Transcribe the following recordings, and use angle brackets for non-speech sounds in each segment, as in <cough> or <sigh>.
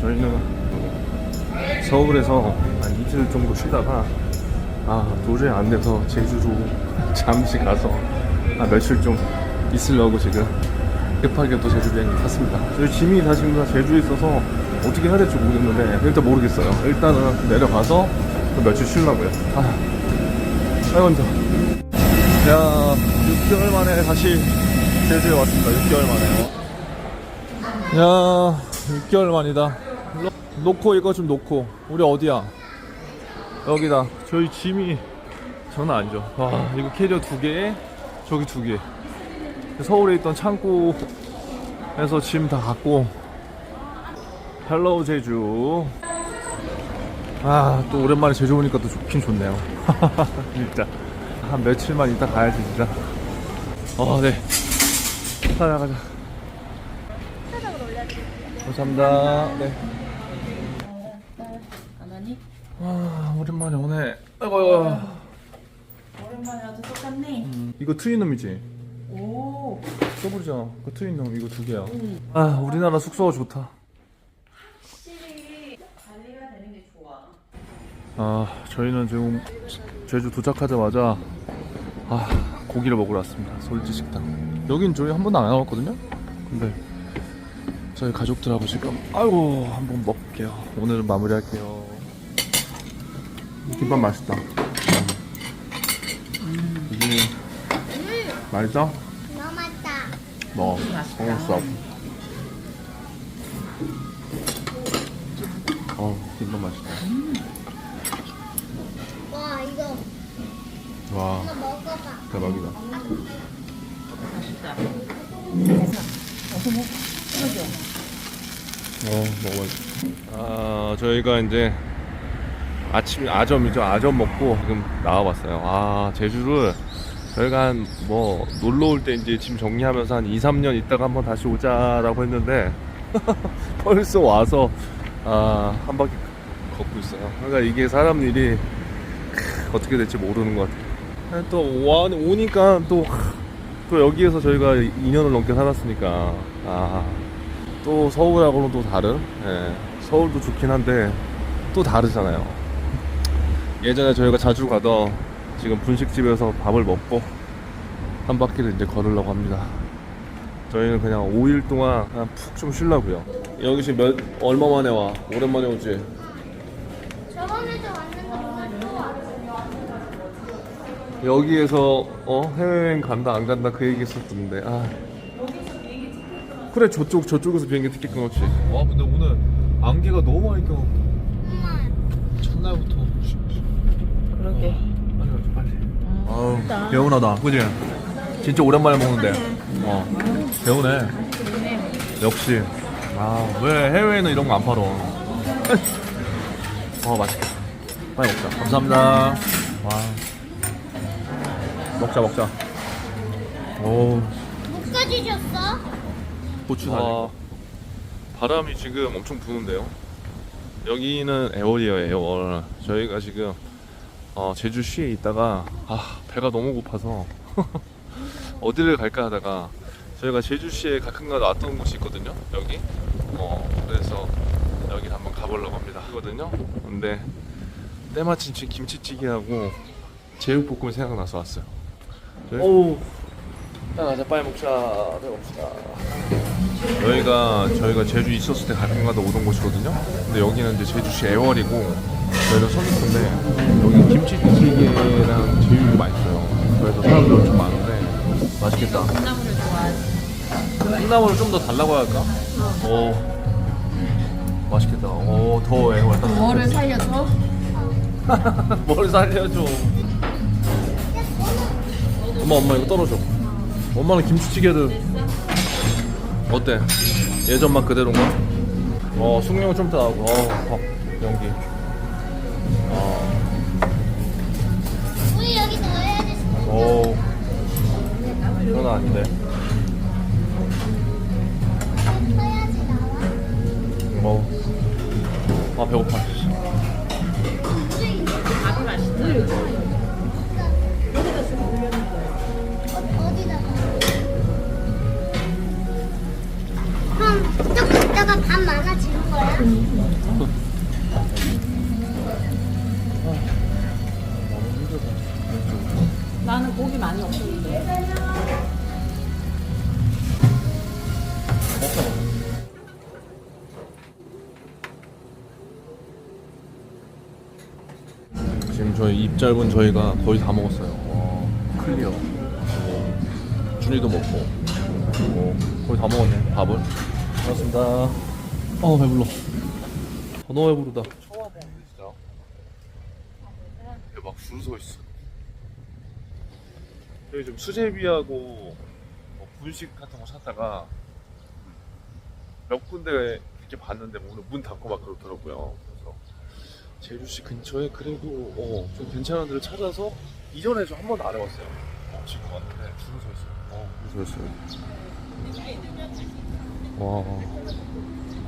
저희는 서울에서 한 이틀 정도 쉬다가 아 도저히 안 돼서 제주로 <laughs> 잠시 가서 한 며칠 좀 있으려고 지금 급하게 또 제주 비행기 탔습니다. 저희 짐이 다 지금 다 제주에 있어서 어떻게 해야 될지 모르겠는데 일단 모르겠어요. 일단은 내려가서 또 며칠 쉬려고요. 아, 아이고 힘들어. 야 6개월 만에 다시 제주에 왔습니다. 6개월 만에. 야 6개월 만이다. 놓- 놓고 이거 좀 놓고 우리 어디야? 여기다. 저희 짐이 장난 아니죠. 와 이거 캐리어 두 개에 저기 두 개. 서울에 있던 창고에서 짐 다 갖고 헬로우 제주. 아 또 오랜만에 제주 오니까 또 좋긴 좋네요. <laughs> 진짜 한 며칠만 있다 가야지 진짜. 어 네. 가자 가자. 감사합니다. 네. 가만히 와 오랜만에 오네. 아이고. 아이고. 오랜만에 와도 똑같네. 이거 트윈놈이지? 오. 써보자. 그 트윈놈 이거 두 개야. 아 우리나라 숙소가 좋다. 확실히 관리가 되는 게 좋아. 아 저희는 지금 제주 도착하자마자 아 고기를 먹으러 왔습니다. 솔지 식당. 여긴 저희 한 번도 안 와봤거든요. 근데 저희 가족들하고 지금 아이고 한번 먹을게요. 오늘은 마무리할게요. 김밥 맛있다. 이게 맛있어? 너무 맛있다. 먹어. 맛있다. 먹었어. 어 김밥 맛있다. 와 이거 와 이거 먹어봐. 대박이다. 맛있다. 어, 먹어야지. 아, 저희가 이제 아침 아점이죠. 아점 먹고 지금 나와봤어요. 아, 제주를 저희가 한 뭐 놀러 올 때 이제 짐 정리하면서 한 2, 3년 있다가 한번 다시 오자라고 했는데 <laughs> 벌써 와서 아, 한 바퀴 걷고 있어요. 그러니까 이게 사람 일이 크, 어떻게 될지 모르는 것 같아요. 또 와, 오니까 또, 또 여기에서 저희가 2년을 넘게 살았으니까 아, 또 서울하고는 또 다른 예, 서울도 좋긴 한데 또 다르잖아요 예전에 저희가 자주 가던 지금 분식집에서 밥을 먹고 한 바퀴를 이제 걸으려고 합니다. 저희는 그냥 5일 동안 그냥 푹 좀 쉬려고요. 여기 지금 몇 얼마 만에 와? 오랜만에 오지? 저번에도 왔는데 오늘 또 왔어. 여기에서 어? 해외여행 간다 안 간다 그 얘기 했었던데. 아. 그래 저쪽 저쪽에서 비행기 티켓 끊었지. 와 근데 오늘 안개가 너무 많이 껴 엄마. 첫날부터 그러게. 빨리 가자 빨리. 아우 맛있다. 개운하다. 그지? 진짜 오랜만에 먹는데. 어 개운해. 역시. 아 왜 해외에는 이런 거 안 팔어? <laughs> 어 맛있겠다. 빨리 먹자. 감사합니다. 와. 먹자 먹자. 오 목까지 줬어? 고추 아, 바람이 지금 엄청 부는데요. 여기는 애월이에요, 애월. 저희가 지금 어, 제주시에 있다가 아, 배가 너무 고파서 <laughs> 어디를 갈까 하다가 저희가 제주시에 가끔가다 왔던 곳이 있거든요. 여기. 어, 그래서 여기 한번 가보려고 합니다. 하거든요. 근데 때마침 지금 김치찌개하고 제육볶음이 생각나서 왔어요. 오. 자, 가자 빨리 먹자. 빨리 먹자. 여기가 저희가 제주 있었을 때 가끔가다 오던 곳이거든요. 근데 여기는 이제 제주시 애월이고 저희는 서귀포인데 여기 김치찌개랑 제육이 맛있어요. 그래서 사람들 엄청 많은데 맛있겠다. 콩나물을 좋아하지. 콩나물을 좀 더 달라고 할까? 오 맛있겠다. 오더 애월 따뜻해. 뭐를 살려줘? <laughs> 뭘 살려줘. 엄마 엄마 이거 떨어져. 엄마는 김치찌개를 어때? 예전만 그대로인가? 어 숙명 좀더 나오고 어, 어 연기. 어, 우리 여기 넣어야지. 오 장난 아닌데. 나와. 어. 아 배고파. 밥이 맛있다. 어디 있다가 밥 많아지는 거야? 나는 고기 많이 없었는데. 지금 저희 입 짧은 저희가 거의 다 먹었어요. 와, 클리어. 뭐, 준이도 먹고. 뭐, 거의 다 먹었네, 밥을. 고맙습니다. 어, 배불러. 어, 너무 배부르다. 처음 와봐, 진짜. 대박, 줄서 있어. 여기 좀 수제비하고 뭐 분식 같은 거 찾다가 몇 군데 이렇게 봤는데 오늘 문 닫고 막 그렇더라고요. 그래서 제주시 근처에 그래도 어, 좀 괜찮은 데를 찾아서 이전에 좀 한 번도 안 해봤어요. 어, 지금 왔는데 줄을 서 있어요. 어, 줄서 있어요. 와,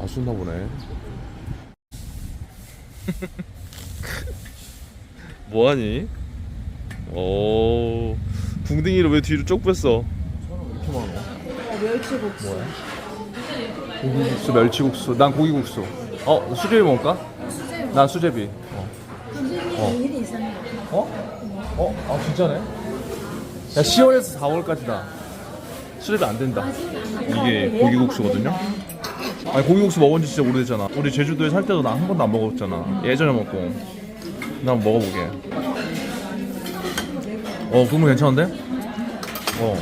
아쉽나 보네. <laughs> 뭐하니? 오, 붕딩이를 왜 뒤로 쭉 뺐어? 이렇게 많아? 멸치국수. 뭐야? 고기국수, 멸치국수. 난 고기국수. 어, 수제비 먹을까? 난 수제비. 어. 어? 어? 어? 아 진짜네? 야 10월에서 4월까지다. 수제비 안 된다. 이게 고기국수거든요. 아니 고기국수 먹은 지 진짜 오래됐잖아. 우리 제주도에 살 때도 나 한 번도 안 먹었잖아. 예전에 먹고. 나 한번 먹어보게. 어 국물 괜찮은데? 어.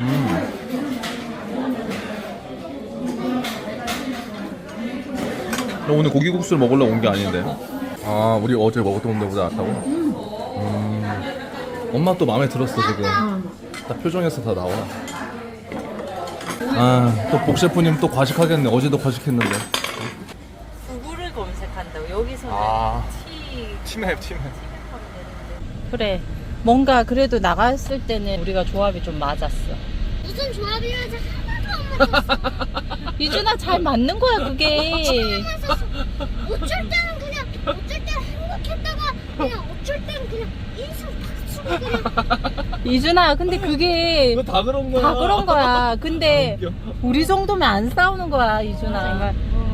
음. 너 오늘 고기국수를 먹으러 온게 아닌데. 아, 우리 어제 먹었던 데보다 낫다고? 음. 엄마 또 마음에 들었어, 지금. 딱 표정에서 다 나와. 아, 또 복셰프님 또 과식하겠네. 어제도 과식했는데. 구글을 검색한다고. 여기서는 아. 티. 치맥, 치맥. 그래. 뭔가 그래도 나갔을 때는 우리가 조합이 좀 맞았어. 무슨 조합이라지 하나도 안 맞았어. <laughs> 이준아 잘 맞는 거야 그게. 어쩔 때는 그냥 어쩔 때는 행복했다가 그냥 그냥 인상 탁 쓰고 그냥 이준아 근데 그게 다 그런 거야. 다 그런 거야. 근데 웃겨. 우리 정도면 안 싸우는 거야 이준아.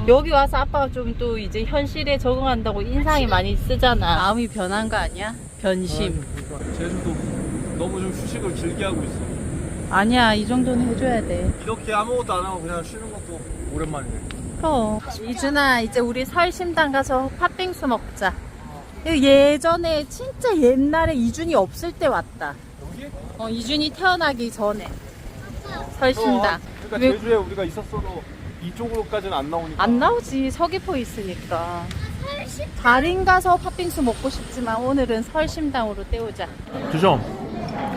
여기 와서 아빠가 좀 또 이제 현실에 적응한다고 인상이 많이 쓰잖아. 마음이 변한 거 아니야? 변심. 제주도 너무 좀 휴식을 길게 하고 있어. 아니야 이 정도는 해줘야 돼. 이렇게 아무것도 안 하고 그냥 쉬는 것도 오랜만이네. 그럼 이준아 이제 우리 설심당 가서 팥빙수 먹자. 이거 예전에 진짜 옛날에 이준이 없을 때 왔다. 여기? 어 이준이 태어나기 전에 설심당. 그러니까 왜- 제주에 우리가 있었어도 이쪽으로까지는 안 나오니까. 안 나오지 서귀포 있으니까. 설심 달인 가서 팥빙수 먹고 싶지만 오늘은 설심당으로 때우자. 주죠.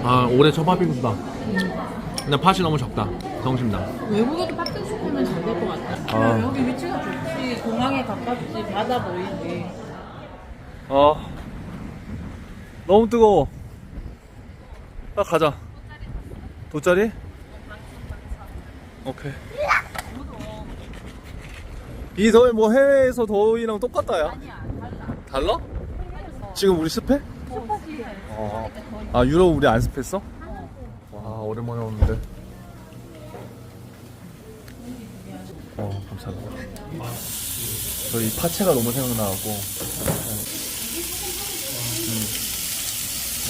아 올해 첫 팥빙수다. 근데 팥이 너무 적다. 성심당. 외국에도 팥빙수 하면 잘 될 것 같다. 아. 여기 위치가 좋지. 공항에 가깝지. 바다 보이지. 아 너무 뜨거워. 딱 가자. 돗자리? 오케이. 이 더위 뭐 해외에서 더위랑 똑같다 야. 달라. 지금 우리 습해? 어. 아 유럽 우리 안 습했어? 와 오랜만에 오는데. 어 감사합니다. 저희 파채가 너무 생각나고. 음.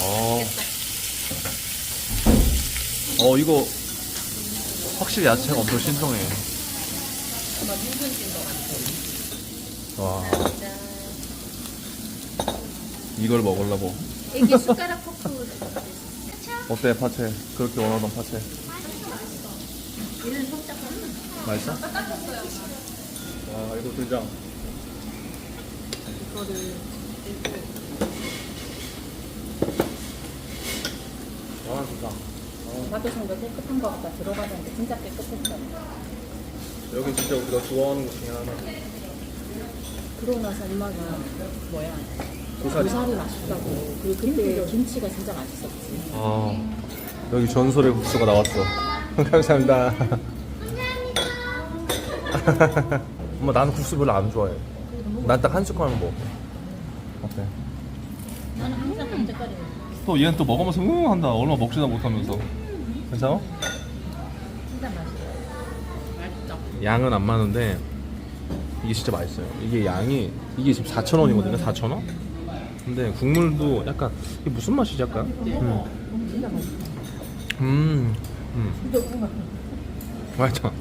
어. 어 이거 확실히 야채가 엄청 신선해. 와. 이걸 먹으려고. 이게 숟가락 포크 어때 파채? 그렇게 원하던 파채. 맛있어? 와 이거 된장. 와 좋다. 바도성도 깨끗한 거 같다. 들어가는데 진짜 깨끗했어. 여기 진짜 우리가 좋아하는 곳 중에 하나. 그러고 나서 엄마가 뭐야 고사리. 고사리 맛있다고 그리고 그때 김치가 진짜 맛있었지 아 여기 전설의 국수가 나왔어. <laughs> 감사합니다. <laughs> 엄마 나는 국수 별로 안 좋아해. 난 딱 한 숟갈만 먹어. 어때? 나는 항상 한 젓갈이 또 얘는 또 먹으면서 응 한다. 얼마 먹지도 못하면서. 괜찮아? 진짜 맛있어 양은 안 많은데 이게 진짜 맛있어요. 이게 양이 이게 지금 4,000원이거든요. 4,000원? 근데 국물도 약간 이게 무슨 맛이지 약간? 음. 음. 음. 맛있다.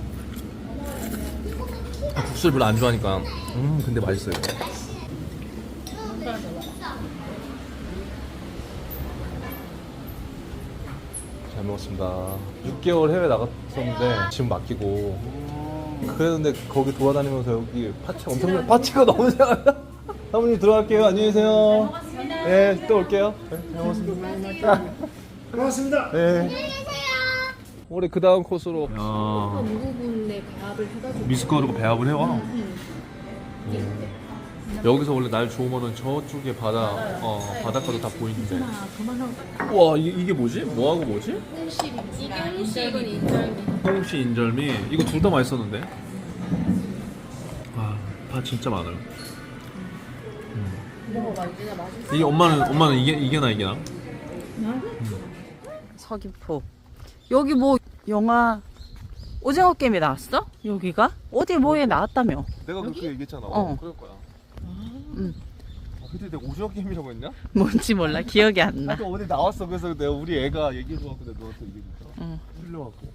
아, 국수를 별로 안 좋아하니까. 음, 근데 맛있어요. 잘 먹었습니다. 6개월 해외 나갔었는데 지금 맡기고 그랬는데 거기 돌아다니면서 여기 파츠 엄청 파츠가 너무 잘한다. 사모님 들어갈게요. 안녕히 계세요. 네, 또 올게요. 네, 잘 먹었습니다. 고맙습니다. 네. 안녕히 계세요. 올해 그 다음 코스로. 야. 무구군데 배합을 해가지고 미숫가루로 배합을 해와. 여기서 원래 날 좋으면은 저쪽에 바다, 어, 바닷가도 다 보이는데. 와, 이게, 이게 뭐지? 뭐하고 뭐지? 이게 홍식은 인절미. 홍시 인절미. 이거 둘 다 맛있었는데. 와, 파 진짜 많아요. 먹어봐 맛있어. 이게 엄마는 엄마는 이게 이게 나 이게 나? 서귀포. 여기 뭐 영화 오징어 게임에 나왔어? 여기가? 어디 뭐에 나왔다며? 내가 그렇게 얘기했잖아. 어. 그럴 거야. 응. 아, 근데 내가 오징어 게임이라고 했냐? 뭔지 몰라. 기억이 안 나. 아까 어디 나왔어. 그래서 내가 우리 애가 얘기해줘갖고 내가 너한테 얘기했잖아. 응. 틀려갖고.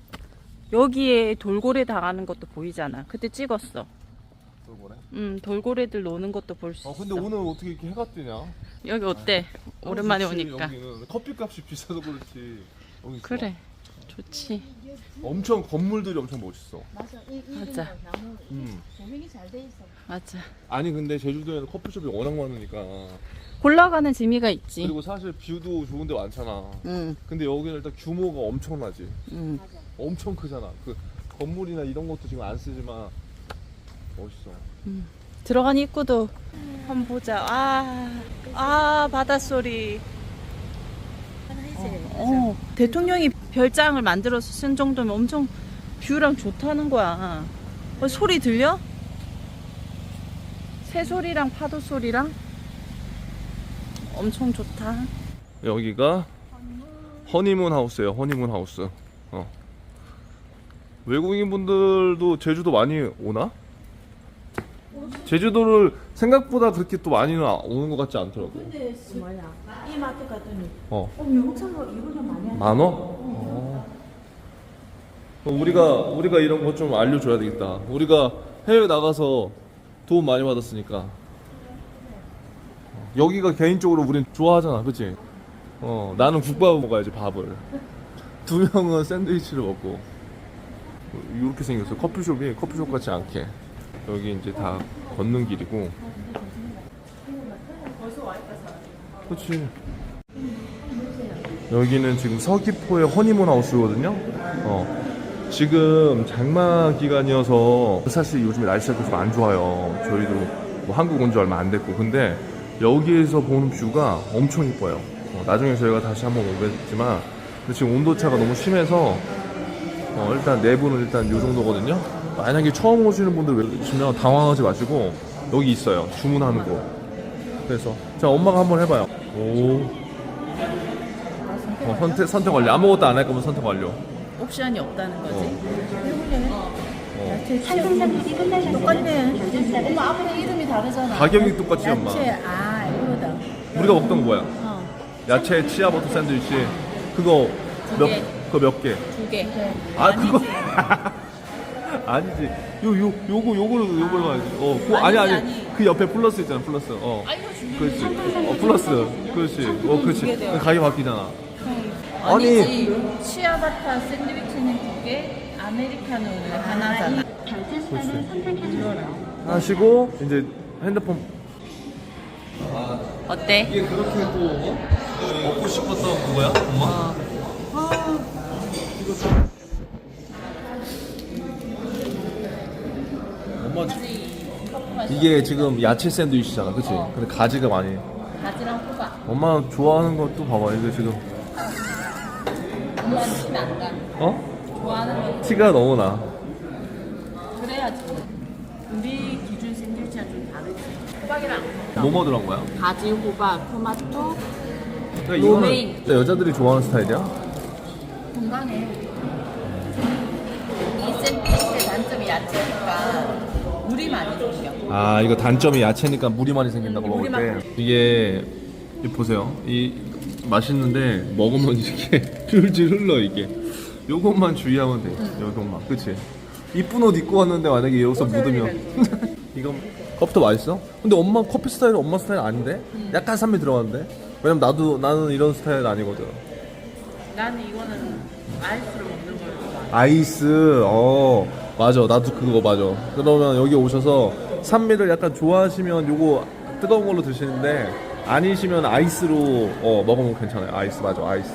여기에 돌고래 당하는 것도 보이잖아. 그때 찍었어. 그거래. 음, 돌고래들 노는 것도 볼 수 아 있어. 근데 오늘 어떻게 이렇게 해가 뜨냐? 여기 어때? 오랜만에 좋지, 오니까. 여기는 커피값이 비싸서 그렇지. 여기 좋아. 그래. 좋지. 엄청 건물들이 엄청 멋있어. 맞아. 음. 맞아. 아니 근데 제주도에는 커피숍이 워낙 많으니까. 골라가는 재미가 있지. 그리고 사실 뷰도 좋은데 많잖아. 응, 근데 여기는 일단 규모가 엄청나지. 응. 엄청 크잖아. 그 건물이나 이런 것도 지금 안 쓰지만 멋있어. 들어간 입구도 한번 보자. 아, 아 바닷소리. 어, 어, 대통령이 별장을 만들어서 쓴 정도면 엄청 뷰랑 좋다는 거야. 어, 소리 들려? 새 소리랑 파도 소리랑 엄청 좋다. 여기가 허니문 하우스예요. 허니문 하우스. 어. 외국인 분들도 제주도 많이 오나? 제주도를 생각보다 그렇게 또 많이는 아- 오는 것 같지 않더라고. 근데 뭐야? 이 마트 갔더니 어. 어, 영차가 이거는 많이 한만 원? 어. 우리가 우리가 이런 거 좀 알려줘야 되겠다. 우리가 해외 나가서 도움 많이 받았으니까. 여기가 개인적으로 우린 좋아하잖아, 그렇지? 어, 나는 국밥을 먹어야지 밥을. 두 명은 샌드위치를 먹고. 이렇게 생겼어. 커피숍이 커피숍 같지 않게. 여기 이제 다 걷는 길이고. 그렇지. 여기는 지금 서귀포의 허니문 하우스거든요. 어. 지금 장마 기간이어서 사실 요즘에 날씨가 좀 안 좋아요. 저희도 뭐 한국 온 지 얼마 안 됐고. 근데 여기에서 보는 뷰가 엄청 이뻐요. 어, 나중에 저희가 다시 한번 오겠지만 근데 지금 온도 차가 너무 심해서 어, 일단 내부는 일단 이 정도거든요. 만약에 처음 오시는 분들 오시면 당황하지 마시고 여기 있어요. 주문하는 거. 그래서 자 엄마가 한번 해봐요. 오. 어, 선택 선택 완료. 아무것도 안 할 거면 선택 완료. 옵션이 없다는 거지. 어. 상승 상품이 끝나셨습니다. 똑같네. 엄마 아무리 이름이 다르잖아. 가격이 똑같지 엄마. 야채, 아 이거다. 우리가 먹던 거 뭐야? 어, 야채 치아버터 샌드위치. 그거 두몇 개. 그거 몇 개? 두 개. 아 그거 <laughs> 아니지. 요 요 요거 요걸로 가야지. 어, 그, 아니 아니. 아니. 그 옆에 플러스 있잖아. 플러스. 어. 아 이거 준비. 그렇지. 어, 플러스. 그렇지. 어, 그렇지. 가격 바뀌잖아. 아니지. 치아바타 샌드위치는 두 개, 아메리카노는 하나잖아. 결제수단은 선택해주세요. 하시고 이제 핸드폰 어때? 이게 그렇게 또 어? 먹고 싶었던 그거야? 엄마? 어. 엄마 이게 지금 야채 샌드위치잖아, 그치? 어. 근데 가지가 많이. 바지랑 호박. 엄마 좋아하는 것도 봐봐, 이거 지금. 엄마는 티는 안 가. 어? 좋아하는 거 티가 너무 나. 그래야지. 우리 기준 샌드위치랑 좀 다르지. 호박이랑 뭐뭐 들어간 거야? 바지, 호박, 토마토, 그러니까 로메인. 진짜 여자들이 좋아하는 스타일이야? 건강해. 이 샌드위치의 단점이 야채니까 물이 많이 생겨. 아 이거 단점이 야채니까 물이 많이 생긴다고 음, 먹을 물이 때 이게 이 보세요 이 맛있는데 먹으면 이렇게 <laughs> 줄줄 흘러 이게. 요것만 주의하면 돼 요것만. 그치? 이쁜 옷 입고 왔는데 만약에 여기서 묻으면. <laughs> 이거 커피도 맛있어? 근데 엄마 커피 스타일은 엄마 스타일 아닌데? 약간 산미 들어갔는데? 왜냐면 나도 나는 이런 스타일 아니거든. 나는 이거는 아이스로 먹는 걸 좋아해. 아이스? 어. 맞아. 나도 그거 맞아. 그러면 여기 오셔서 산미를 약간 좋아하시면 요거 뜨거운 걸로 드시는데 아니시면 아이스로 어 먹으면 괜찮아요 아이스 맞아 아이스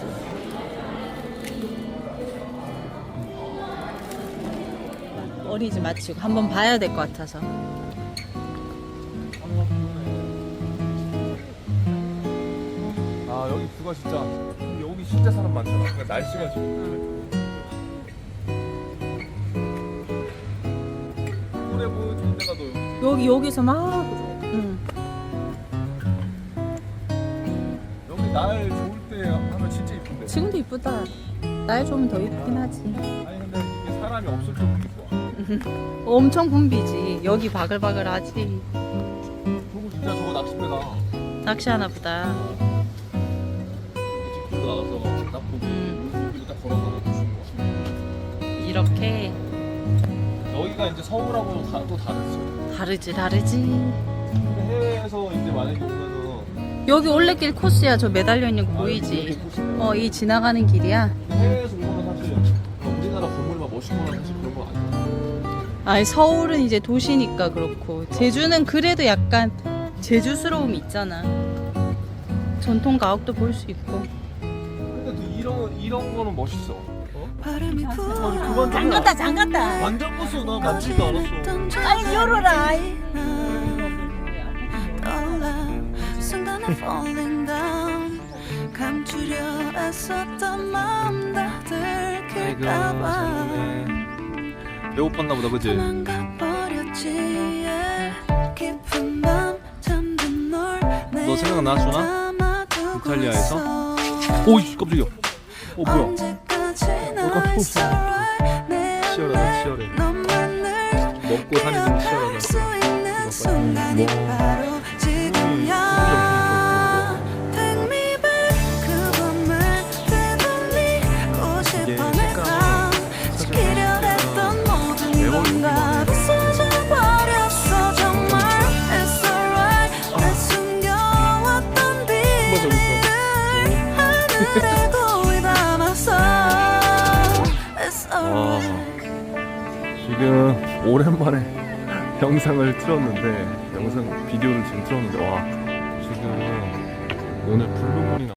어리지 마치고 한번 봐야 될 것 같아서. 아 여기 뷰가 진짜 여기 진짜 사람 많잖아 그러니까 날씨가 지금 노래 보여주는 데가 너 여기 여기 여기서 막. 응. 날 좋을 때 하면 진짜 이쁜데 지금도 이쁘다. 날 좋으면 더 이쁘긴 하지. 아니 근데 이게 사람이 없을 때 좋아 <laughs> 엄청 붐비지. 여기 바글바글하지. 저거 진짜 저거 낚싯배다 낚시하나 보다. 집 길로 나가서 딱 보고 음. 여기로 딱 걸어가고 주는 거야. 이렇게 여기가 이제 서울하고 다, 또 다르지. 다르지 다르지. 근데 해외에서 이제 만약에 오면은 여기 올레길 코스야. 저 매달려 있는 거 보이지? 어, 이 지나가는 길이야. 해외에서 오면은 사실 우리나라 건물이 막 멋있거나 사실 그런 거 아니야. 아니 서울은 이제 도시니까 그렇고 제주는 그래도 약간 제주스러움이 있잖아. 전통 가옥도 볼 수 있고. 근데 또 이런 이런 거는 멋있어. 어? 바람이 그만 좀 장갔다 장갔다. 완전 벗어 나 만지도 않았어. 아니 열어라. 떠올라 순간에 falling down 감추려 애썼던 마음 다 들킬까봐 배고팠나 보다 그지? 도망가 버렸지. 깊은 밤 잠든 널너 생각나, 준아? 이탈리아에서? 오이 깜짝이야. 어 뭐야? 내 치열하다 치열해. 먹고 사는 좀 치열하다. 와. 바로 지 지금 오랜만에 영상을 틀었는데 영상 비디오를 지금 틀었는데 와 지금 오늘 블루문이 나.